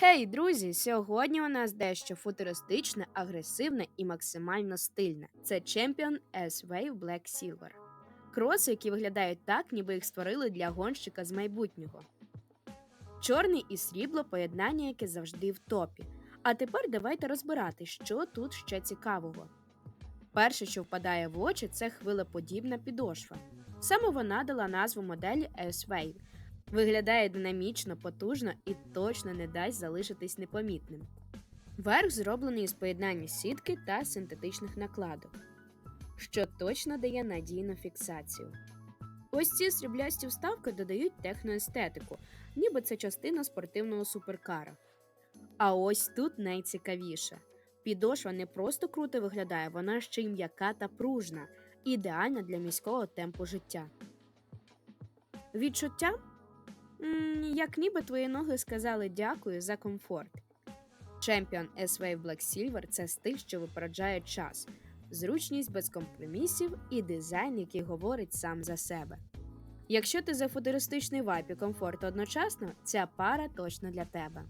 Хей, друзі! Сьогодні у нас дещо футуристичне, агресивне і максимально стильне. Це Champion S-Wave Black Silver. Кроси, які виглядають так, ніби їх створили для гонщика з майбутнього. Чорний і срібло поєднання, яке завжди в топі. А тепер давайте розбирати, що тут ще цікавого. Перше, що впадає в очі, це хвилеподібна підошва. Саме вона дала назву моделі S-Wave. Виглядає динамічно, потужно і точно не дасть залишитись непомітним. Верх зроблений із поєднання сітки та синтетичних накладок, що точно дає надійну фіксацію. Ось ці сріблясті вставки додають техноестетику, ніби це частина спортивного суперкара. А ось тут найцікавіше. Підошва не просто круто виглядає, вона ще й м'яка та пружна, ідеальна для міського темпу життя. Відчуття Як ніби твої ноги сказали дякую за комфорт. Champion S-Wave Black Silver це стиль, що випереджає час, зручність без компромісів і дизайн, який говорить сам за себе. Якщо ти за футуристичний вайп і комфорт одночасно, ця пара точно для тебе.